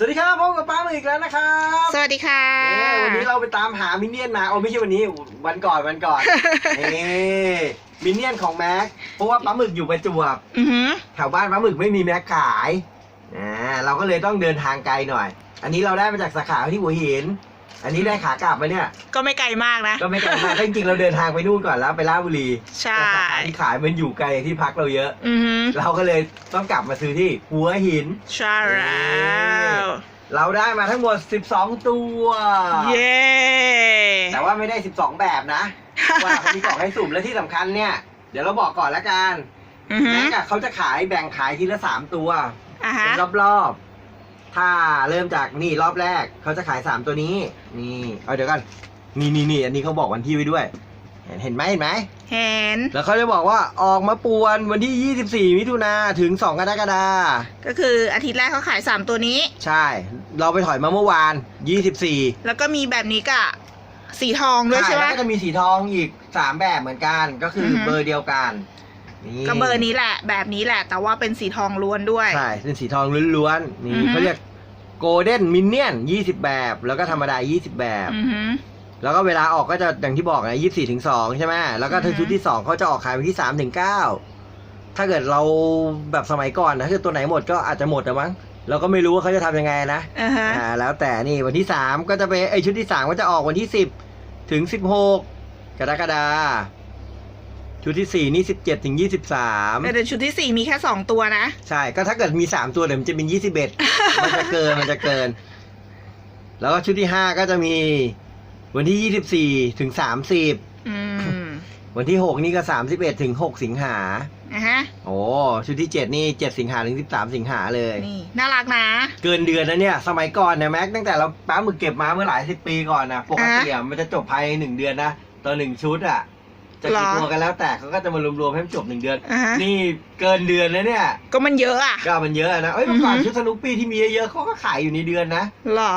สวัสดีครับพบกับป้ามาอีกแล้วนะครับสวัสดีค่ะเอ้วันนี้เราไปตามหามินเนี่ยนมาโอ้ไม่ใช่วันนี้วันก่อนวันก่อนนี่มินเนี่ยนของแม็กเพราะว่าปลาหมึกอยู่ประจวบอือหือแถวบ้านปลาหมึกไม่มีแม็กขายอ่าเราก็เลยต้องเดินทางไกลหน่อย อันนี้เราได้มาจากสาขาที่หัวหิน อันนี้ได้ขากลับมาเนี่ย ก็ไม่ไกลมากนะ ก็ไม่ไกลมากแต่จริงๆเราเดินทางไปนู่นก่อนแล้วไปราชบุรีใช่ แต่สาขาที่ขายมันอยู่ไกลที่พักเราเยอะ อือหือเราก็เลยต้องกลับมาซื้อที่หัวหิน ใช่แล้วเราได้มาทั้งหมด 12 ตัว เย้แต่ว่าไม่ได้ 12 แบบนะ ว่าเขามีกล่องให้สุ่มและที่สำคัญเนี่ย เดี๋ยวเราบอกก่อนละกันอือหืแม็อกอะเขาจะขายแบ่งขายทีละ 3 ตัว อะเป็ฮะนรอบๆ ถ้าเริ่มจากนี่รอบแรกเขาจะขาย 3 ตัวนี้ นี่เอาเดี๋ยวกันนี่นี่นี่อันนี้เขาบอกวันที่ไว้ด้วย เห็นเห็นไหมเห็นไหม เห็น แล้วเขาจะบอกว่าออกมาปวนวันที่ 24 มิถุนาถึง 2 กรกฎาคมก็คืออาทิตย์แรกเขาขาย 3 ตัวนี้ ใช่ เราไปถอยมาเมื่อวาน 24 แล้วก็มีแบบนี้กับสีทองด้วยใช่ไหมแล้วก็จะมีสีทองอีก 3 แบบเหมือนกัน ก็คือออฮึเบอร์เดียวกัน นี่ก็เบอร์นี้แหละ แบบนี้แหละ แต่ว่าเป็นสีทองล้วนด้วย ใช่เป็นสีทองล้วนๆนี่อือฮึ เขาเรียกโกลเด้นมินเนี่ยน20 แบบ แล้วก็ธรรมดา 20 แบบ อือหือ แล้วก็เวลาออกก็จะอย่างที่บอกนะ24ถึง2ใช่ไหมแล้วก็ถ้าอือฮึ ชุดที่2เขาจะออกขายวันที่3ถึง9ถ้าเกิดเราแบบสมัยก่อนนะถ้าเกิดตัวไหนหมดก็อาจจะหมดนะมั้งเราก็ไม่รู้ว่าเขาจะทำยังไงนะอ่าฮะ อ่าแล้วแต่นี่วันที่3ก็จะไปไอยชุดที่3ก็จะออกวันที่10ถึง16กรกฎาคม ชุดที่4นี่17ถึง23แต่เดี๋ยวชุดที่สี่มีแค่สองตัวนะ ใช่ก็ถ้าเกิดมี3ตัวเดี๋ยวมันจะเป็น21มันจะเกินมันจะเกิน แล้วก็ชุดที่5ก็จะมี วันที่24ถึง30อืมวันที่6นี่ก็31ถึง6สิงหาอะฮะโอ้ชุดที่7นี่7สิงหาถึง13สิงหาเลยนี่น่ารักนะ เกินเดือนนะเนี่ย สมัยก่อนเนี่ยแม็กตั้งแต่เราป้าหมึกเก็บมาเมื่อหลายสิบปีก่อนนะปกติอะมันจะจบภายในหนึ่งเดือนนะต่อหนึ่งชุดอะ จะกี่หรอตัวกันแล้วแต่เขาก็จะมารวมๆให้มันจบหนึ่งเดือน อะฮะ นี่เกินเดือนแล้วเนี่ยก็มันเยอะอะ ก็มันเยอะนะเอ้ยเมื่อก่อนอือฮึ ชุดสนุปปี้ที่มีเยอะๆเขาก็ขายอยู่ในเดือนนะหรอ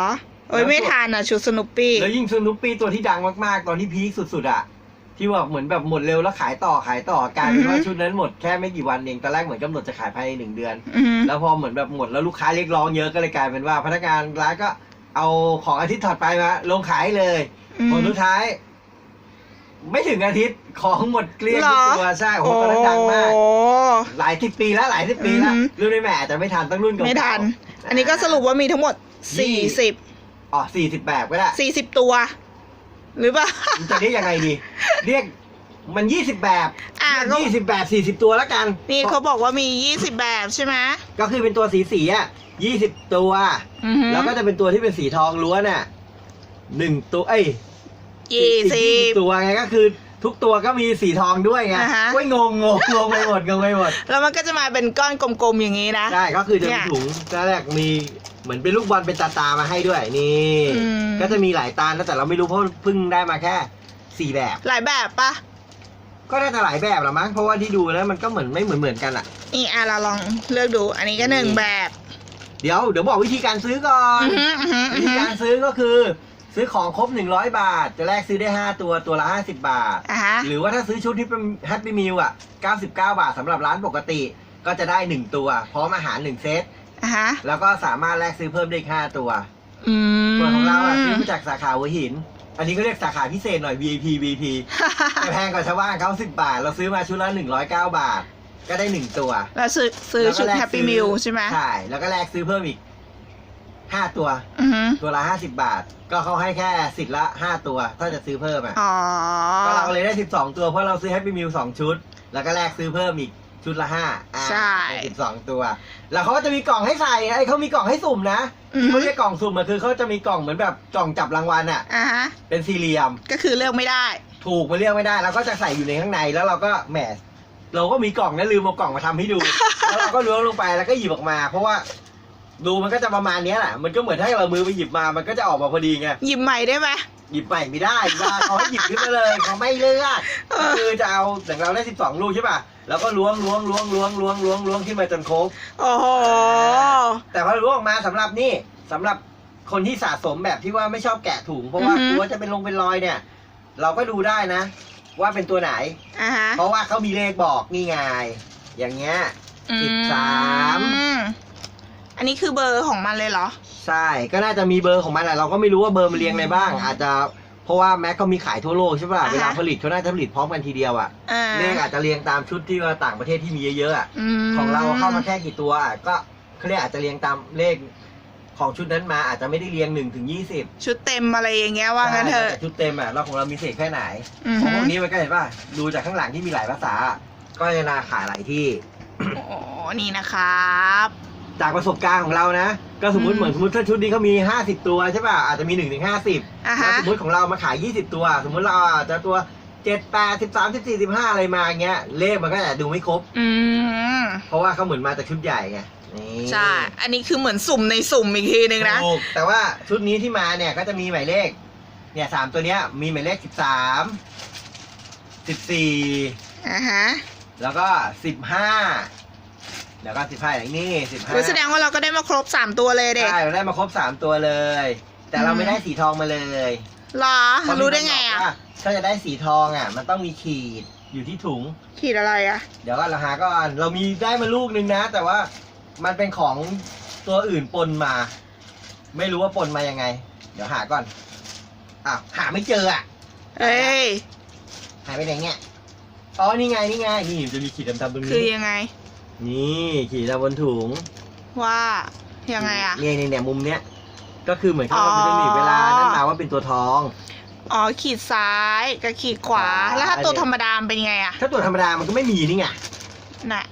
เอ้ยแล้วไม่ทานอะ ชุดสนุปปี้ แล้วยิ่งสนุปปี้ตัวที่ดังมากๆ ตอนที่พีคสุดๆอะที่ว่าเหมือนแบบหมดเร็วแล้วขายต่อขายต่อกลายเป็นว่าอือฮึ ชุดนั้นหมดแค่ไม่กี่วันเองตอนแรกเหมือนกำหนดจะขายภายในหนึ่งเดือน อือหือแล้วพอเหมือนแบบหมดแล้วลูกค้าเรียกร้องเยอะก็เลยกลายเป็นว่าพนักงานร้านก็เอาของอาทิตย์ถัดไปมาลงขายเลยอืมผลสุดท้าย ไม่ถึงอาทิตย์ของหมดเกลี้ยงเหรทุกอตัวใช่โอ้โหตอนนั้นดังมากโอ้หลายสิบปีแล้วหลายสิบปีแล้วอือฮึรุ่นในแม่อาจจะไม่ทันต้องรุ่นเก่าๆไม่ทัน อันนี้ก็สรุปว่ามีทั้งหมดยี่สี่สิบอ๋อสี่สิบแบบก็ได้สี่สิบตัว หรือเปล่า มันจะเรียกยังไงดี เรียกมันยี่สิบแบบอะก็ ยี่สิบแบบสี่สิบตัวแล้วกันนี่เขาบอกว่ามียี่สิบแบบใช่ไหมก็คือเป็นตัวสีสีอะยี่สิบตัว อือหือแล้วก็จะเป็นตัวที่เป็นสีทองล้วนอะหนึ่งตัวเอ้ย ยี่สิบตัวไงก็คือ ทุกตัวก็มีสีทองด้วยไงอ่าฮะก็งงงงงงไปหมดงงไปหมดแล้วมันก็จะมาเป็นก้อนกลมๆอย่างนี้นะ ใช่ก็คือจะเนี่มียถุงตอนแรกมีเหมือนเป็นลูกบอลเป็นตาตาๆมาให้ด้วยนี่อืม ก็จะมีหลายตานะแต่เราไม่รู้เพราะเพิ่งได้มาแค่สี่แบบ หลายแบบปะก็น่าจะหลายแบบละมั้งเพราะว่าที่ดูแล้วมันก็เหมือนไม่เหมือนเหมือนกันอะ นี่อะเราลองเลือกดู อันนี้ก็หนึ่งแบบเดี๋ยวเดี๋ยวบอกวิธีการซื้อก่อน อือหืออือหืออืวิอธีหือการซื้อก็คือ ซื้อของครบ 100 บาท จะแลกซื้อได้ 5 ตัวตัวละ 50 บาท อะฮะ หรือว่าถ้าซื้อชุดที่เป็นแฮปปี้มิลอะ 99 บาทสำหรับร้านปกติ ก็จะได้ 1 ตัว พร้อมอาหาร 1 เซต อะฮะ แล้วก็สามารถแลกซื้อเพิ่มได้อีก5ตัว อืม ส่วนของเราอะซื้อมาจากสาขาหัวหิน อันนี้ก็เรียกสาขาพิเศษหน่อย VIP VIP แต่แพงกว่าชาวบ้านเขา10 บาท เราซื้อมาชุดละ 109 บาท ก็ได้ 1 ตัว แล้วซื้อซื้อแล้วก็ชุดแลกแฮปปี้ซื้อมิลใช่ไหม ใช่ แล้วก็แลกซื้อเพิ่มอีก 5ตัว อือหือตัวละ50บาท ก็เขาให้แค่สิทธิ์ละ5ตัว ถ้าจะซื้อเพิ่มอะอ๋อก็เราเลยได้12ตัวเพราะเราซื้อ Happy Meal 2ชุด แล้วก็แลกซื้อเพิ่มอีกชุดละ5อ่าใช่เป็น12ตัว แล้วเขาก็จะมีกล่องให้ใส่ไอ้เขามีกล่องให้สุ่มนะอือเขาหือเรียกกล่องสุ่มอะคือเขาจะมีกล่องเหมือนแบบกล่องจับรางวัลอะ อะฮะเป็นสี่เหลี่ยม ก็คือเลือกไม่ได้ ถูกมาเรียกไม่ได้แล้วก็จะใส่อยู่ในข้างในแล้วเราก็แหมเราก็มีกล่องนะลืมเอากล่องมาทำให้ดู แล้วเราก็ล้วงลงไปแล้วก็หยิบออกมา เพราะว่า ดูมันก็จะประมาณเนี้ยแหละ มันก็เหมือนถ้าเรามือไปหยิบมา มันก็จะออกมาพอดีไง หยิบใหม่ได้ไหม หยิบใหม่ไม่ได้เวลาเขาให้หยิบขึ้นมาเลยเขาไม่เลือกเอก็อคือจะเอาอย่างเราได้12ลูกใช่ป่ะ แล้วก็ล้วงล้วงล้วงล้วงล้วงล้วงล้วงขึ้นมาจนครบโอ้โห แต่พอล้วงออกมาสำหรับนี่สำหรับคนที่สะสมแบบที่ว่าไม่ชอบแกะถุงเพราะว่าอือฮึกลัวจะเป็นลงเป็นรอยเนี่ย เราก็ดูได้นะ ว่าเป็นตัวไหน อะฮะเพราะว่าเขามีเลขบอกนี่ไงอย่างเงี้ย สิบสาม อืม อันนี้คือเบอร์ของมันเลยเหรอ ใช่ ก็น่าจะมีเบอร์ของมันแหละเราก็ไม่รู้ว่าเบอร์มันเรียงอะไรบ้าง อาจจะเพราะว่าแม็กก็มีขายทั่วโลกใช่ป่ะ อ่าฮะ เวลาผลิตเขาน่าจะผลิตพร้อมกันทีเดียวอะ อ่าเลขอาจจะเรียงตามชุดที่ว่าต่างประเทศที่มีเยอะๆอะ มของเราเข้ามาแค่กี่ตัวอะก็เขาเรียกอาจจะเรียงตามเลขของชุดนั้นมาอาจจะไม่ได้เรียงหนึ่งถึงยี่สิบชุดเต็มอะไรอย่างเงี้ยว่างั้นเถอะชุดเต็มอะเราของเรามีเศษแค่ไหน อือของฮึพวกนี้มันก็เห็นป่ะดูจากข้างหลังที่มีหลายภาษา ก็จะนาขายหลายที่ โอ้นี่นะครับ จากประสบการณ์ของเรานะ ก็สมมติอืมเหมือนสมมติถ้าชุดนี้เขามีห้าสิบตัวใช่ป่ะอาจจะมีหนึ่งถึงห้าสิบอะแล้วฮะ สมมติของเรามาขายยี่สิบตัว สมมติเราอาจจะตัวเจ็ดแปดสิบสามสิบสี่สิบห้าอะไรมาเงี้ยเลขมันก็จะดูไม่ครบ อืมเพราะว่าเขาเหมือนมาจากชุดใหญ่ไงนี่ใช่ อันนี้คือเหมือนสุ่มในสุ่มอีกทีหนึ่งนะ ถูกแต่ว่าชุดนี้ที่มาเนี่ยก็จะมีหมายเลข เนี่ยสามตัวเนี้ยมีหมายเลขสิบสามสิบสี่อะฮะ แล้วก็สิบห้า แล้วก็สิบห้าอย่างนี้สิบห้าโอ้ยแสดงว่าเราก็ได้มาครบสามตัวเลยเด็กใช่เราได้มาครบสามตัวเลย แต่เราอืมไม่ได้สีทองมาเลยหรอเพาะรู้ได้ไงพี่อะบกว่าถ้าจะได้สีทองอะ มันต้องมีขีดอยู่ที่ถุง ขีดอะไรอะ เดี๋ยวก็เราหาก่อนเรามีได้มาลูกนึงนะ แต่ว่ามันเป็นของตัวอื่นปนมา ไม่รู้ว่าปนมายังไง เดี๋ยวหาก่อนอ้าวหาไม่เจออะเอ้ยหายไปไหนเนี่ยอ๋อนี่ไงนี่ไงนี่มันจะมีขีดดำๆตรงคือนี้ยังไง นี่ขีดดำบนถุงว่ายังไงอะเนี่ยเนี่ยเนี่ยมุมเนี้ยก็คือเหมือนกับอ๋อมันจะมีเวลานั่นมาว่าเป็นตัวทอง อ๋อขีดซ้ายกับขีดขวาขวาแล้วถ้าตัวธรรมดามันเป็นยังไงอะถ้าตัวธรรมดามันก็ไม่มีนี่ไงน่ะ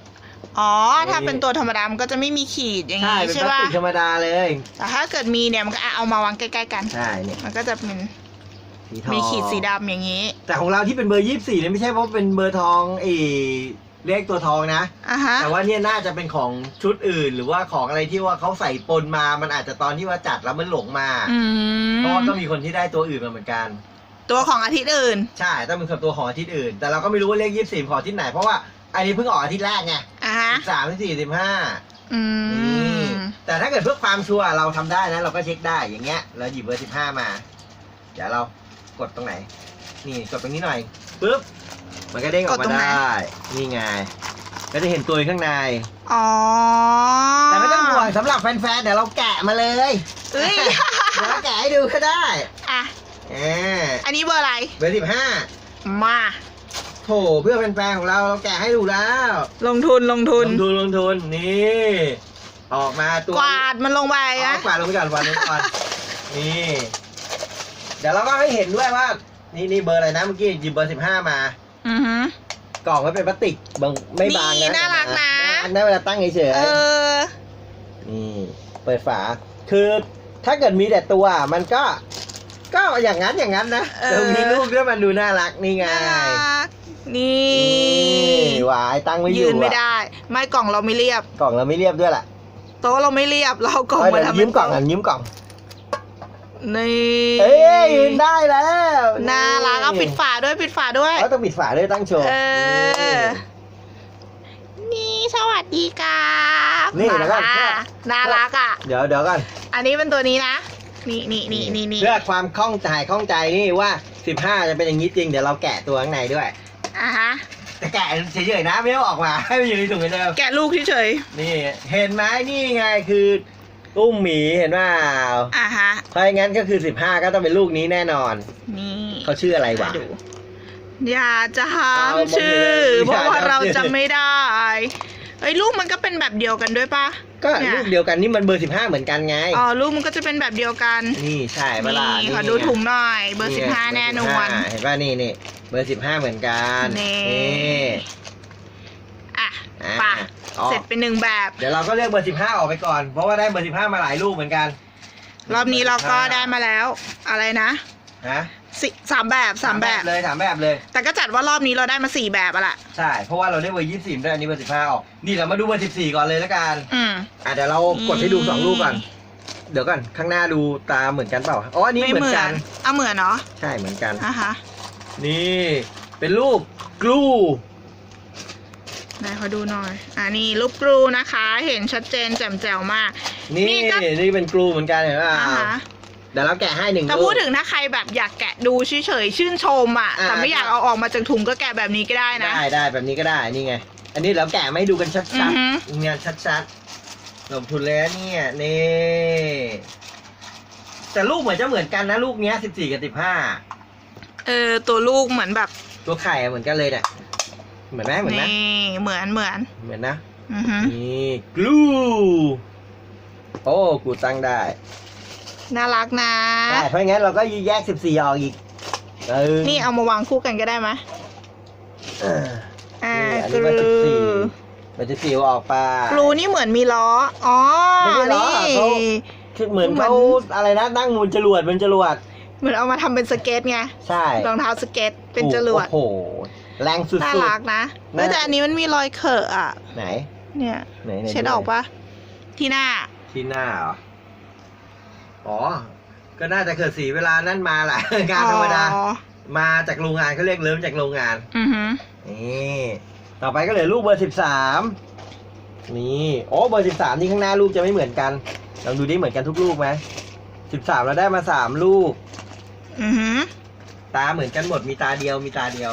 อ๋อ ถ้านี่เป็นตัวธรรมดามันก็จะไม่มีขีดอย่างใช่งี้เป็นใช่พลาสป่ะติกธรรมดาเลย แต่ถ้าเกิดมีเนี่ยมันก็เอามาวางใกล้ๆกัน ใช่เนี่ย มันก็จะเป็นสีทองมีขีดสีดำอย่างนี้ แต่ของเราที่เป็นเบอร์ยี่สิบสี่เนี่ยไม่ใช่เพราะเป็นเบอร์ทองเอ เลขตัวทองนะ อะฮะ แต่ว่าเนี่ยน่าจะเป็นของชุดอื่น หรือว่าของอะไรที่ว่าเขาใส่ปนมา มันอาจจะตอนที่ว่าจัดแล้วมันหลงมา อืมเพราะว่าก็มีคนที่ได้ตัวอื่นมาเหมือนกัน ตัวของอาทิตย์อื่น ใช่ต้องเป็นคนตัวของอาทิตย์อื่น แต่เราก็ไม่รู้ว่าเลขยี่สิบสี่ของอาทิตย์ไหน เพราะว่าอันนี้เพิ่งออกอาทิตย์แรกไงอะฮะ สามสี่สิบห้าอืม แต่ถ้าเกิดเพื่อความชัวร์เราทำได้นะ เราก็เช็คได้อย่างเงี้ย เราหยิบเบอร์สิบห้ามา เดี๋ยวเรากดตรงไหน นี่กดตรงนี้หน่อยปุ๊บ มันก็เด้งออกกดตรมางไหน ได้นี่ไงก็จะเห็นตัวอยู่ข้างใน อ๋อแต่ไม่ต้องห่วงสำหรับแฟนๆเดี๋ยวเราแกะมาเลยเอ้ย เดี๋ยวเราแกะให้ดูก็ได้อะ เอออันนี้เบอร์อะไร เบอร์สิบห้ามาโถเพื่อแฟนๆของเราเราแกะให้ดูแล้วลงทุนลงทุน ลงทุนลงทุนนี่ออกมาตัว กวาดมันลงไปเอานะกวาดลงไปก่อนกวาดลงไปก่อน นี่ เดี๋ยวเราก็ให้เห็นด้วยว่า นี่นี่เบอร์อะไรนะเมื่อกี้หยิบเบอร์สิบห้ามา อือฮึ กล่องก็เป็นพลาสติกบางไม่บางนี่นะน่ารักนะน่ารักนะเวลาตั้งเฉยเออ ๆนี่เปิดฝา คือถ้าเกิดมีแต่ตัวมันก็ ก็อย่างนั้นอย่างนั้นนะเออ แต่มีลูกด้วยมันดูน่ารักนี่ไงน่ารักนี่นี่หวายตั้งไม่อยู่ยืนไม่อะได้ ไม่กล่องเราไม่เรียบ กล่องเราไม่เรียบด้วยล่ะโต๊ะเราไม่เรียบ เราเอากล่องเอ้ยมาเดี๋ยวทำยิ้มกล่องเป็อะนยิ้มกล่อง นี่เอ้ยยืนได้แล้วน่ารักเอาปิดฝาด้วยปิดฝาด้วย เขาต้องปิดฝาด้วยตั้งโชว์เออ นี่สวัสดีครับนี่เดี๋ยวก่อนมาน่ารักอะ เดี๋ยวเดี๋ยวก่อนอันนี้เป็นตัวนี้นะ นี่นี่นี่นี่นี่เพื่อความคล่องใจคล่องใจนี่ว่า 15 จะเป็นอย่างนี้จริง เดี๋ยวเราแกะตัวข้างในด้วย อะฮะ แต่แกะเฉยๆนะไม่ต้องออกมาให้มันอยู่ในถุงเหมือนเดิมแกะลูกเฉยนี่เห็นไหมนี่ไงคือ อุ้มหมีเห็นว่าๆอะฮะ เพราะงั้นก็คือ15ก็ต้องเป็นลูกนี้แน่นอน นี่เขาชื่ออะไรวะดูอย่าจะถามเอาบอกชื่อเลยเพราะว่าอย่าเราอย่าจำไม่ได้เอ้ยลูกมันก็เป็นแบบเดียวกันด้วยปะก็เนี่ยลูกเดียวกันนี่มันเบอร์15เหมือนกันไง อ๋อลูกมันก็จะเป็นแบบเดียวกันนี่ใช่เวลานี่นี่ขอดูถุงหน่อย เบอร์สิบห้าแน่นอน เห็นป่ะนี่นี่เบอร์15เหมือนกันนี่นี่อะอ่าไป่ะ อ๋อ เสร็จเป็นหนึ่งแบบ เดี๋ยวเราก็เลือกเบอร์ 15 ออกไปก่อน เพราะว่าได้เบอร์ 15 มาหลายลูกเหมือนกันรอบนี้เราก็ได้มาแล้ว อะไรนะฮะสิสามแบบสามแบบ เลยสามแบบเลย แต่ก็จัดว่ารอบนี้เราได้มาสี่แบบอะล่ะ ใช่ เพราะว่าเราได้เบอร์ 24ด้วยอันนี้เบอร์ 15 ออก นี่เรามาดูเบอร์ 14 ก่อนเลยแล้วกัน อืม อะเดี๋ยวเรากดให้ดูสองลูกก่อน เดี๋ยวก่อน ข้างหน้าดูตาเหมือนกันเปล่า อ๋อ อันนี้ไม่เหมือเหมืนอกันนเอาเหมือนเนาะใช่ เหมือนกัน อะฮะ นี่ เป็นรูปกลู ไหนขอดูหน่อย อ่านี่รูปกรูนะคะ เห็นชัดเจนแจ่มแจ๋วมาก นี่นี่ก็ นี่เป็นกลูเหมือนกันเห็นป่ะอ่าฮะ เดี๋ยวเราแกะให้หนึ่งถ้าลูพูก ดถึงถ้าใครแบบอยากแกะดูเฉยๆชื่นชมอะ อ่า แต่ไม่อยากเอาออกมาจากถุงก็แกะแบบนี้ก็ได้นะ ได้ได้แบบนี้ก็ได้ นี่ไง อันนี้เราแกะไม่ดูกันชัอือดฮึ ๆงานชัดลงทุนเลยนะเนี่ย นี่ แต่ลูกเหมือนจะเหมือนกันนะ ลูกเนี้ยสิบสี่กับสิบห้า เออตัวลูกเหมือนแบบ ตัวไข่อะเหมือนกันเลยเนี่ย เหมือนไหมเหมือนไหมนี่เหมือนเหมือนเหมือนนะอือหือนี่กลูโอ้กูตั้งได้น่ารักนะใช่เพราะงั้นเราก็แยกสิบสี่ออกอีกเออนี่เอามาวางคู่กันก็ได้ไหมเอออ่านี่อันกนี้รูมันสิบสี่มันจะสิวออกไป กรูนี่เหมือนมีล้ออ๋อไม่ได้ล้อนี่ เขา คือเหมือนเหมือน เขาอะไรนะนั่งมูลจรวดมันจรวด เหมือนเอามาทำเป็นสเก็ตไงใช่รองเท้าสเก็ตเป็นจรวด โอ้โห แรงสุดน่าๆรักนะเออแต่อันนี้มันมีรอยเขอะอะ ไหน เนี่ย ไหนไหนเช็ดออกปะที่หน้า ที่หน้าเหรอ อ๋อ ก็น่าจะเกิดสีเวลานั้นมาแหละ งานธรรมดา อ๋อมาจากโรงงานเขาเรียกเริ่มจากโรงงาน อือหือนี่ต่อไปก็เหลือลูกเบอร์สิบสามนี่โอ้เบอร์สิบสามนี่ข้างหน้าลูกจะไม่เหมือนกันลองดูดิเหมือนกันทุกลูกไหมสิบสามเราได้มาสามลูก อือหือตาเหมือนกันหมดมีตาเดียวมีตาเดียว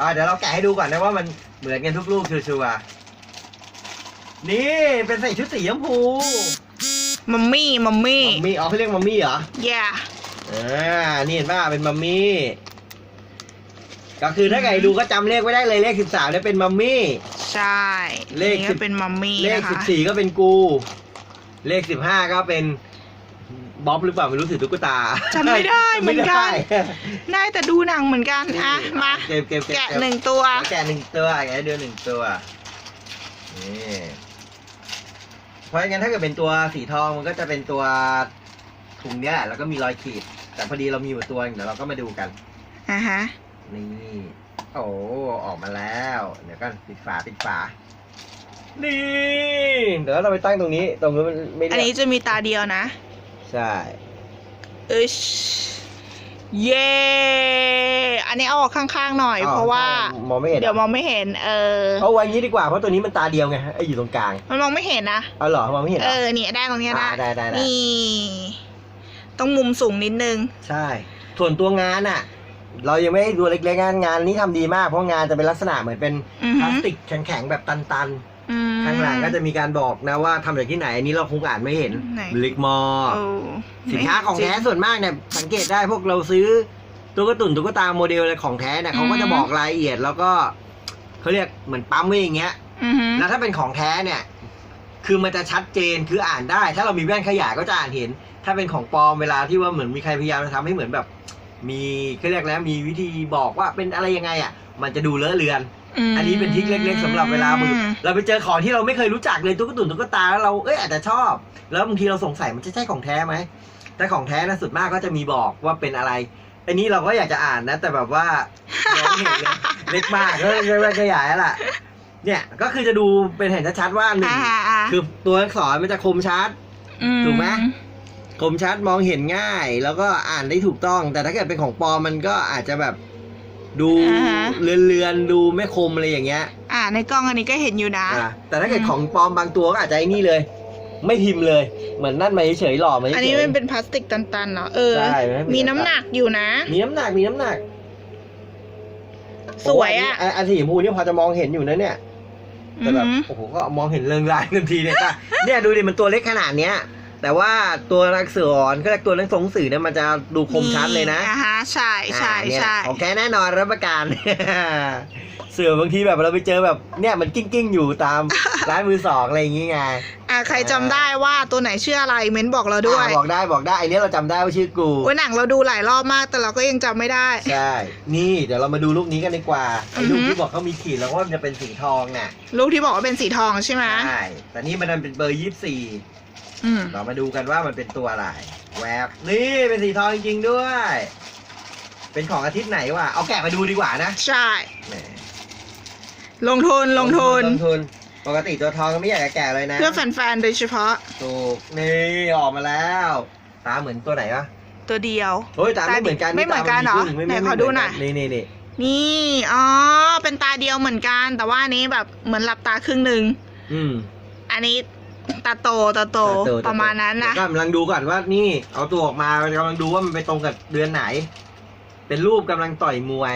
อ่าเดี๋ยวเราแกะให้ดูก่อนนะว่ามันเหมือนกันทุกลูกชัวร์ๆนี่เป็นใส่ชุดสีชมพูมัมมี่มัมมี่ มัมมี่อ๋อเขาเรียกมัมมี่เหรอ yeah อ่านี่เห็นป่ะเป็นมัมมี่ ก็คือถ้าใครดูก็จำเลขไว้ได้เลยเลขสิบสามเนี่ยเป็นมัมมี่ ใช่เลขนี่สิก็บเป็นมัมมี่เลขนะสิบคะสี่ก็เป็นกู เลขสิบห้าก็เป็น บ๊อบหรือเปล่าไม่รู้ถือตุ๊กตาจำไม่ได้เหมือนกันไได้ได้แต่ดูหนังเหมือนกันอะมาเก็บเก็บเก็บแกะหนึ่งตัว แกะหนึ่งตัวแกะให้ดูหนึ่งตัวนี่เพราะงั้นถ้าเกิดเป็นตัวสีทองมันก็จะเป็นตัวถุงเนี้ยแหละแล้วก็มีรอยขีด แต่พอดีเรามีอยู่ตัวหนึ่งเดี๋ยวเราก็มาดูกันอะฮะนี่โอ้ออกมาแล้ว เดี๋ยวกันปิดฝาปิดฝานี่เดี๋ยวเราไปตั้งตรงนี้ ตรงนู้นมันไม่อันได้นี้จะมีตาเดียวนะ ใช่เอชเย้อันนี้เอาออกข้างๆหน่อยอ๋อเพราะว่าใช่มองไม่เห็นเดี๋ยวมองไม่เห็น เออเอาไว้งี้ดีกว่าเพราะตัวนี้มันตาเดียวไงไอ้อยู่ตรงกลาง มันมองไม่เห็นนะเอาเหรอมองไม่เห็นเหรเอออเนี่ยได้ตรงเนี้ยได้อ่าได้ได้ได้นี่ต้องมุมสูงนิดนึง ใช่ ส่วนตัวงานอะ เรายังไม่ได้ดูเล็กๆงานงานนี้ทำดีมากเพราะงานจะเป็นลักษณะเหมือนเป็นอือพฮึลาสติกแข็งๆแบบตัน อืมๆข้างหลังก็จะมีการบอกนะว่าทำจากที่ไหนอันนี้เราคงอ่านไม่เห็นไหนบลิกมอโอ้สินค้าของแท้ส่วนมากเนี่ยสังเกตได้พวกเราซื้อตุ๊กตุนตุ๊กตาโมเดลอะไรของแท้เนี่ยเขาก็จะบอกรายละเอียดแล้วก็เขาเรียกเหมือนปั๊มไว้อย่างเงี้ย อือฮึแล้วถ้าเป็นของแท้เนี่ย คือมันจะชัดเจน คืออ่านได้ ถ้าเรามีแว่นขยายก็จะอ่านเห็น ถ้าเป็นของปลอมเวลาที่ว่าเหมือนมีใครพยายามจะทำให้เหมือนแบบ มีเขาเรียกแล้วมีวิธีบอกว่าเป็นอะไรยังไงอะ มันจะดูเลอะเลือนม อันนี้เป็นทริคเล็ก ๆสำหรับเวลามือเราไปเจอของที่เราไม่เคยรู้จักเลยตุ๊กตุนตุ๊กตาแล้วเราเอ้ยอาจจะชอบ แล้วบางทีเราสงสัยมันจะใช่ของแท้ไหมแต่ของแท้นะสุดมากก็จะมีบอกว่าเป็นอะไรอันนี้เราก็อยากจะอ่านนะ แต่แบบว่ามองไม่เห็นเลยเล็กมากก็เลยขยายแล้วล่ะ เนี่ยก็คือจะดูเป็นเห็นชัดๆว่าหนึ่งอ่าอ่าคือตัวอักษรมันจะคมชัดถูกไหมคมชัดมองเห็นง่าย แล้วก็อ่านได้ถูกต้อง แต่ถ้าเกิดเป็นของปลอมมันก็อาจจะแบบ ดูอ่าฮะ เลือนๆดูไม่คมอะไรอย่างเงี้ยอ่าในกล้องอันนี้ก็เห็นอยู่นะ อะแต่ถ้าเกิดอืม ของปลอมบางตัวก็อาจจะไอ้นี่เลย ไม่พิมพ์เลย เหมือนนั่นมาเฉยๆหล่อมาเฉยๆ อันนี้มันเป็นพลาสติกตันๆเนาะเออ ใช่มันเป็น มีน้ำหนักอยู่นะ มีน้ำหนักมีน้ำหนักสวยอะโนนี้อันสีชมพูนี่พอจะมองเห็นอยู่นะเนี่ยแต่แบบอือหือโอ้โหก็มองเห็นเรื่องรายทันทีเนี่ยจ้ะเนี่ยดูดิมันตัวเล็กขนาดเนี้ย แต่ว่าตัวอักษรก็เรียกตัวหนังสงสือเนี่ยมันจะดูคมชัดเลยนะอ่าฮะใช่ใช่อ่าเนี่ยใช่ของแท้แน่นอนรับประกันเสือบางทีแบบเราไปเจอแบบเนี่ยมันกิ้งกิ้งๆอยู่ตามร้านมือสองอะไรอย่างงี้ไงอ่าใครจำได้ว่าตัวไหนชื่ออะไรเม้นบอกเราด้วยอ่าบอกได้บอกได้ไอเนี้ยเราจำได้ว่าชื่อกูโอ้ยหนังเราดูหลายรอบมากแต่เราก็ยังจำไม่ได้ใช่นี่เดี๋ยวเรามาดูรูปนี้กันดีกว่าไอ้รูปอือฮึที่บอกเขามีขีดแล้วว่ามันจะเป็นสีทองน่ะลูกที่บอกว่าเป็นสีทองใช่ไหมใช่แต่นี่มันเป็นเบอร์ยี่สิบสี่ อืมเรามาดูกันว่ามันเป็นตัวอะไร แวบนี่เป็นสีทองจริงๆด้วย เป็นของอาทิตย์ไหนวะ เอาแกะมาดูดีกว่านะใช่ แหมลงทุนลงทุน ลงทุน ปกติตัวทองก็ไม่อยากจะแกะเลยนะเพื่อแฟนๆโดยเฉพาะถูกนี่ออกมาแล้ว ตาเหมือนตัวไหนวะตัวเดียว เฮ้ยตาไม่เหมือนกันไม่เหมือนกันเหรอตาครึ่งไหนไม่ขอดูหน่อย นี่นี่นี่นี่อ๋อเป็นตาเดียวเหมือนกัน แต่ว่าอันนี้แบบเหมือนหลับตาครึ่งหนึ่งอืม อันนี้ ตาโตตาโตตาโตประมาณนั้นนะ เดี๋ยวกำลังดูก่อนว่านี่ เอาตัวออกมากำลังดูว่ามันไปตรงกับเดือนไหน เป็นรูปกำลังต่อยมวย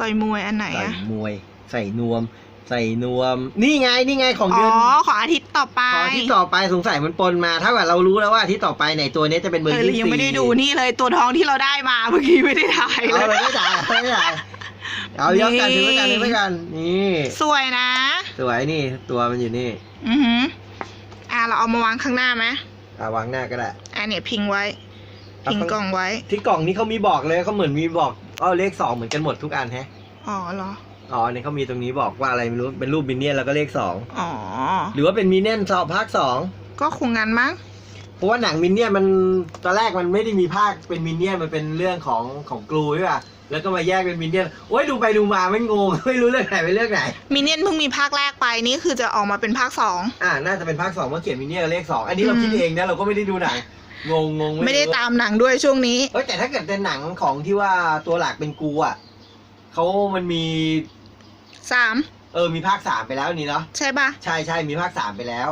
ต่อยมวยอันไหนต่อยอะมวย ใส่นวม ใส่นวม นี่ไงนี่ไงของอ๋เดืออนของอาทิตย์ต่อไปพออาที่ต่อไปสงสัยมันปนมาถ้ากับเรารู้แล้วว่าอาที่ต่อไปในตัวเนี้ยจะเป็นเบอเอร์อยี่เราสิบยังไม่ได้ดูนี่เลยตัวท้องที่เราได้มาเมื่อกี้ไม่ได้ถ่ายเอาเลเลยยไม่จ่ายไม่จ่ายเอายกกันนี่ ถือไว้กันถือไว้กันนี่ สวยนะ สวยนี่ตัวมันอยู่นี่ อือหืออะ เราเอามาวางข้างหน้าไหมอ่าวางหน้าก็ได้อะเนี่ยพิงไว้ พิงกล่องไว้ ที่กล่องนี้เขามีบอกเลยเขาเหมือนมีบอกอ๋อเลขสองเหมือนกันหมดทุกอันแฮะอ๋อเหรออ๋อเนี่ยเขามีตรงนี้บอกว่าอะไรไม่รู้เป็นรูปมินเนี่ยนแล้วก็เลขสองอ๋อหรือว่าเป็นมินเนี่ยนสอบภาคสองก็คงงั้นมั้งเพราะว่าหนังมินเนี่ยนมันตอนแรกมันไม่ได้มีภาคเป็นมินเนี่ยนมันเป็นเรื่องของของกลูใช่ป่ะ แล้วก็มาแยกเป็นมินเนี่ยนโอ้ยดูไปดูมาไม่งง ไม่รู้เรื่องไหนเป็นเรื่องไหน มินเนี่ยนเพิ่งมีภาคแรกไปนี่คือจะออกมาเป็นภาคสอง อ่าน่าจะเป็นภาคสองเมื่อเขียนมินเนี่ยนเลขสองอันนี้เราอืมคิดเองนะเราก็ไม่ได้ดูหนังงงงงไม่ได้รู้ ตามหนังด้วยช่วงนี้ เอ้ยแต่ถ้าเกิดเป็นหนังของที่ว่าตัวหลักเป็นกูอะเขามันมี สามเออ มีภาคสามไปแล้วนี่เนาะ ใช่ปะใช่ใช่มีภาคสามไปแล้ว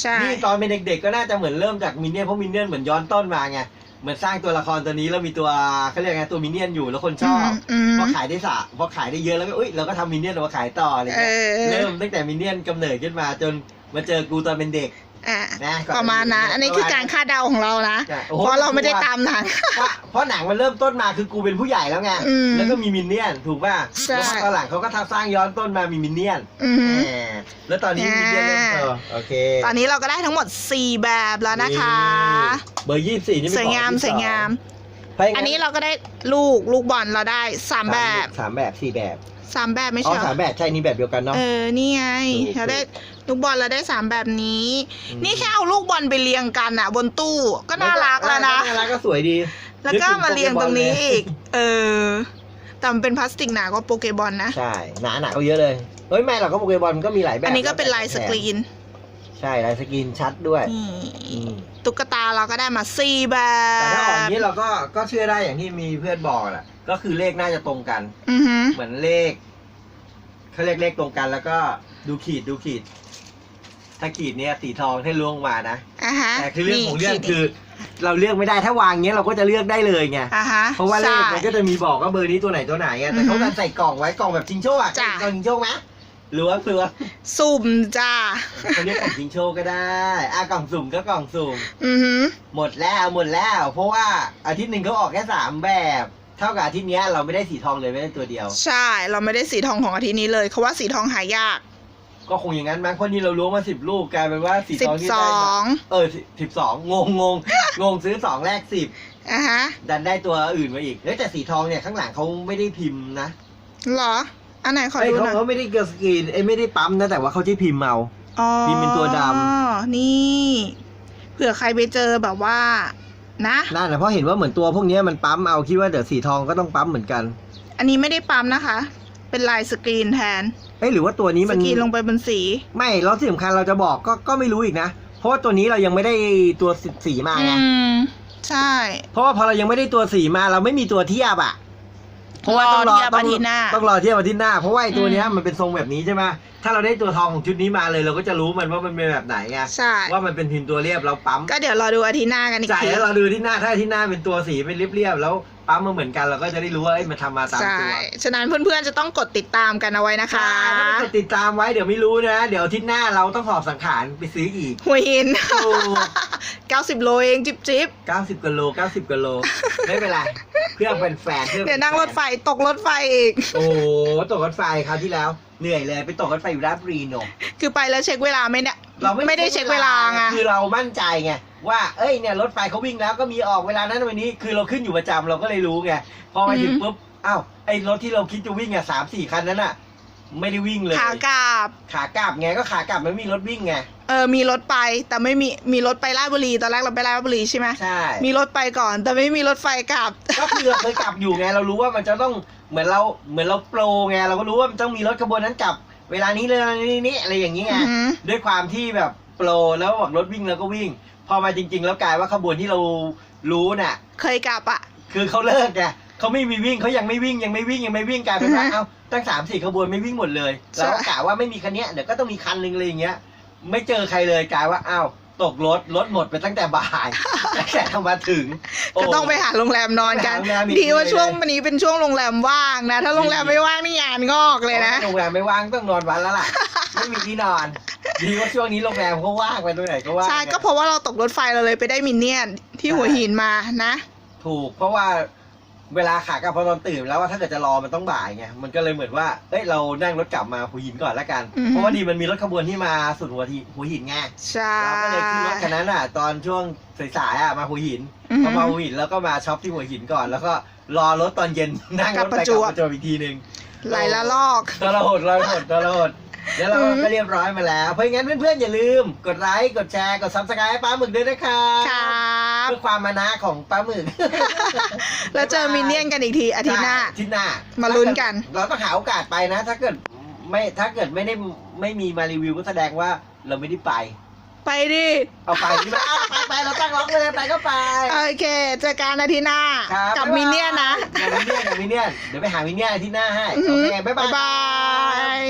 ใช่ นี่ตอนเป็นเด็กๆก็น่าจะเหมือนเริ่มจากมินเนี่ยนเพราะมินเนี่ยนเหมือนย้อนต้นมาไง เหมือนสร้างตัวละครตัวนี้แล้วมีตัวเขาเรียกไงตัวมินเนี่ยนอยู่แล้วคนชอบอืม พอขายได้สะพอขายได้เยอะแล้วก็เอ้ยเราก็ทำมินเนี่ยนออกมาขายต่ออะไรเอเงี้ยอ เริ่มตั้งแต่มินเนี่ยนกำเนิดขึ้นมาจนมาเจอกูตอนเป็นเด็ก อะนะก่อนประมาณนั้นอันนี้คือการคาดเดาของเรานะใช่โอ้โห เพราะเราไม่ได้ตามหนัง เพราะเพราะหนังมันเริ่มต้นมาคือกูเป็นผู้ใหญ่แล้วไง อืมแล้วก็มีมินเนี่ยนถูกป่ะใช่ แล้วพอตอนหลังเขาก็ทำสร้างย้อนต้นมามีมินเนี่ยนอือหือแหมแล้วตอนนี้มินเนี่ยนเริ่มโตโอเคตอนนี้เราก็ได้ทั้งหมด 4 แบบแล้วนะคะเบอร์ยี่สิบสี่นี่สวยงามสวยงามถ้าย่างอันนี้เราก็ได้ลูกลูกบอลเราได้ 3 แบบสามแบบสี่แบบ3แบบไม่อ๋อใช่เหรสาอมแบบใช่นี่แบบเดียวกันเนาะ เออ นี่ไง ถูก เราได้ ลูกบอลเราได้3แบบนี้อืมนี่แค่เอาลูกบอลไปเรียงกันอะบนตู้ก็น่ารักแล้วนะ น่ารักก็สวยดี แล้วก็มาเรียงตรงนี้อีก เออ แต่มันเป็นพลาสติกหนากว่าโปเกบอลนะ ใช่หนาหนาเขาเยอะเลยเฮ้ยไม่หรอกก็โปเกบอลมันก็มีหลายแบบ อันนี้ก็เป็นลายสกรีน ใช่ลายสกรีนชัดด้วยนี่อืมตุ๊กตาเราก็ได้มา4แบแต่ถ้าออกบอย่างนี้เราก็ก็เชื่อได้อย่างที่มีเพื่อนบอกแหละก็คือเลขน่าจะตรงกันอือหือเหมือนเลขเขาเรียกเลขตรงกันแล้วก็ดูขีดดูขีด ถ้าขีดเนี่ยสีทองให้ล้วงมานะอะฮะแต่คือเรื่องของเรื่องขีดคือ เราเลือกไม่ได้ถ้าวางเงี้ยเราก็จะเลือกได้เลยไงอะฮะเพราะว่าเลขใช่มันก็จะมีบอกว่าเบอร์นี้ตัวไหนตัวไหนไงแต่เขาอือฮึจะใส่กล่องไว้กล่องแบบจิงโจ้อะจ้ะ กล่องจิงโจ้ไหมหรือว่าเสือสุ่มจ้าเขาเรียกกล่องจิงโจ้ก็ได้อะกล่องสุ่มก็กล่องสุ่ม อือหือ หมดแล้วหมดแล้ว เพราะว่าอาทิตย์หนึ่งเขาออกแค่สามแบบ เท่ากับอาทิตย์เนี้ยเราไม่ได้สีทองเลยไม่ได้ตัวเดียว ใช่ เราไม่ได้สีทองของอาทิตย์นี้เลย เขาว่าสีทองหายาก ก็คงอย่างนั้นมั้งเพราะนี่เราล้วงมาสิบลูกกลายเป็นว่าสีสิทบองที่สได้อมางเออสิบสองงงงงงงซื้อสองแรกสิบอะฮะดันได้ตัวอื่นมาอีกแล้วแต่สีทองเนี่ยข้างหลังเขาไม่ได้พิมพ์นะเหรอ อันไหนขอเอ้ยดูเขาหน่อยเขาไม่ได้เกลสกรีนเอ้ยไม่ได้ปั๊มนะแต่ว่าเขาใช้พิมพ์เอา อ๋อพิมพ์เป็นตัวด นี่เผื่อใครไปเจอแบบว่า นะ นั่นนะเพราะเห็นว่าเหมือนตัวพวกเนี้ยมันปั๊มเอาคิดว่าเดี๋ยวสีทองก็ต้องปั๊มเหมือนกัน อันนี้ไม่ได้ปั๊มนะคะ เป็นลายสกรีนแทน เอ้ยหรือว่าตัวนี้สมันกรีนลงไปบนสี ไม่แล้วที่สำคัญเราจะบอกก็ก็ไม่รู้อีกนะ เพราะว่าตัวนี้เรายังไม่ได้ตัวสีมาอืไงมใช่เพราะว่าพอเรายังไม่ได้ตัวสีมาเราไม่มีตัวเทียบอะ เพราะว่าต้องรอเทียบต้ออางทิตย์หน้า ต้องรอเทียบอาทิตย์หน้า เพราะว่าไอ้ตัวเนี้ยอืม มันเป็นทรงแบบนี้ใช่ไหมถ้าเราได้ตัวทองของชุดนี้มาเลยเราก็จะรู้มันว่ามันเป็นแบบไหนไงใช่ ว่ามันเป็นพิมพ์ตัวเรียบเราปั๊มก็เดี๋ยวรอดูอาทิตย์หน้ากันอีกจ่ายที แล้วเราดูที่หน้าถ้าที่หน้าเป็นตัวสีเป็นเรียบๆแล้วปั๊มมาเหมือนกันเราก็จะได้รู้ว่าเอ้ยมันทำมาตามใช่ ตัวฉะนั้นเพื่อนๆจะต้องกดติดตามกันเอาไว้นะคะ ใช่ถ้าไม่กดติดตามไว้เดี๋ยวไม่รู้นะ เดี๋ยวอาทิตย์หน้าเราต้องหอบสังขารไปซื้ออีกหัวหิน โอ้90 โลเองจิบจิบ90กิโล90กิโลไม่เป็นไรเพื่อเป็นแฟนเพื่อเดี๋ยวนั่งรถไฟฟตกรถไฟอีก โอ้โหตกรถไฟคราวที่แล้ว เหนื่อยเลยไปตกรถไฟอยู่ราชบุรีโนคือไปแล้วเช็คเวลาไม่เนี่ยเราไม่ไม่ได้เช็คเวลาไงคือเรามั่นใจไงว่าเอ้ยเนี่ยรถไฟเขาวิ่งแล้วก็มีออกเวลานั้นวันนี้คือเราขึ้นอยู่ประจำเราก็เลยรู้ไงพอมาถึงปุ๊บอ้าวไอ้รถที่เราคิดจะวิ่งอะสามสี่คันนั้นอะ ไม่ได้วิ่งเลยขากลับขากลับไงก็ขากลับมันไม่มีรถวิ่งไงเออมีรถไปแต่ไม่มีมีรถไปราชบุรีตอนแรกเราไปราชบุรีใช่ไหมใช่มีรถไปก่อนแต่ไม่มีรถไฟกลับ ก็คือเราเคยกลับอยู่ไงเรารู้ว่ามันจะต้อง เหมือนเราเหมือนเราโปรไงเราก็รู้ว่ามันต้องมีรถขบวนนั้นกลับ เวลานี้เลยนี้นี้อะไรอย่างนี้ไงอือหือด้วยความที่แบบโปรแล้วบอกรถวิ่งเราก็วิ่ง พอมาจริง ๆ แล้วกลายว่าขบวนที่เรารู้น่ะ เคยกลับอะ คือเขาเลิกไงเขาไม่มีวิ่งเขายังไม่วิ่งยังไม่วิ่งยังไม่วิ่งกลายเป็นว่าอือฮะเอ้าตั้งสามสี่ขบวนไม่วิ่งหมดเลยใช่เราก็กะว่าไม่มีคันเนี้ยเดี๋ยวก็ต้องมีคันหนึงเลยอย่างเงี้ย ไม่เจอใครเลยกลายว่าอ้าว ตกรถรถหมดไปตั้งแต่บ่ายตั้งแต่มาถึง ก็ต้องไปหาโรงแรมนอนกัน ไปหาโรงแรมอีก ดีว่าเลยช่วงนี้เป็นช่วงโรงแรมว่างนะ ถ้าโรงแรมไม่ว่างนี่งานงอกเลยนะ โรงแรมไม่ว่างต้องนอนวันแล้วล่ะ ไม่มีที่นอน ดีว่าช่วงนี้โรงแรมเขาว่างไปตรงไหนก็ว่างใช่ไงก็เพราะว่าเราตกรถไฟเราเลยไปได้มินเนี่ยนที่หัวหินมานะ ถูกเพราะว่า เวลาขากลับพอตอนตื่นแล้วว่าถ้าเกิดจะรอมันต้องบ่ายไงมันก็เลยเหมือนว่าเอ้ยเรานั่งรถกลับมาหัวหินก่อนละกัน อือฮึ เพราะว่าดีมันมีรถขบวนที่มาสุดหัวหินหัวหินไงใช่เราก็เลยขึ้นรถคันนั้นอะ ตอนช่วงสายๆอะมาหัวหินอือฮึพอมาหัวหินแล้วก็มาช็อปที่หัวหินก่อน แล้วก็รอรถตอนเย็นนั่งรถกลับไปประกจลับวบ ประจวบอีกทีหนึ่งไหลละลอก ตลอดตลอดตลอดแล้วเราอืมก็เรียบร้อยมาแล้ว เพราะงั้นเพื่อนๆ อย่าลืม กดไลค์ กดแชร์ กดซับสไครต์ให้ป้าหมึกด้วยนะครับครั บเพื่อความมานะของป้าหมึกแล้วเจอมินเนี่ยนกันอีกทีอาทิตย์หน้า อาทิตย์หน้ามามาลุ้นกัน เราต้องหาโอกาสไปนะ ถ้าเกิดไม่ถ้าเกิดไม่ได้ไม่มีมารีวิวก็แสดงว่าเราไม่ได้ไป ไปดิเอาไปใช่ไหมอ้าวไปไปเราตั้งล็อกเลยไปก็ไป โอเคเจอกันอาทิตย์หน้าครับกับบ๊ามิบานเนี่ยนนะกับมินเนี่ยนกับมินเนี่ยนเดี๋ยวไปหามินเนี่ยนอาที่หน้าให้อือโอหืเคอบ๊ายบายบ๊ายบาย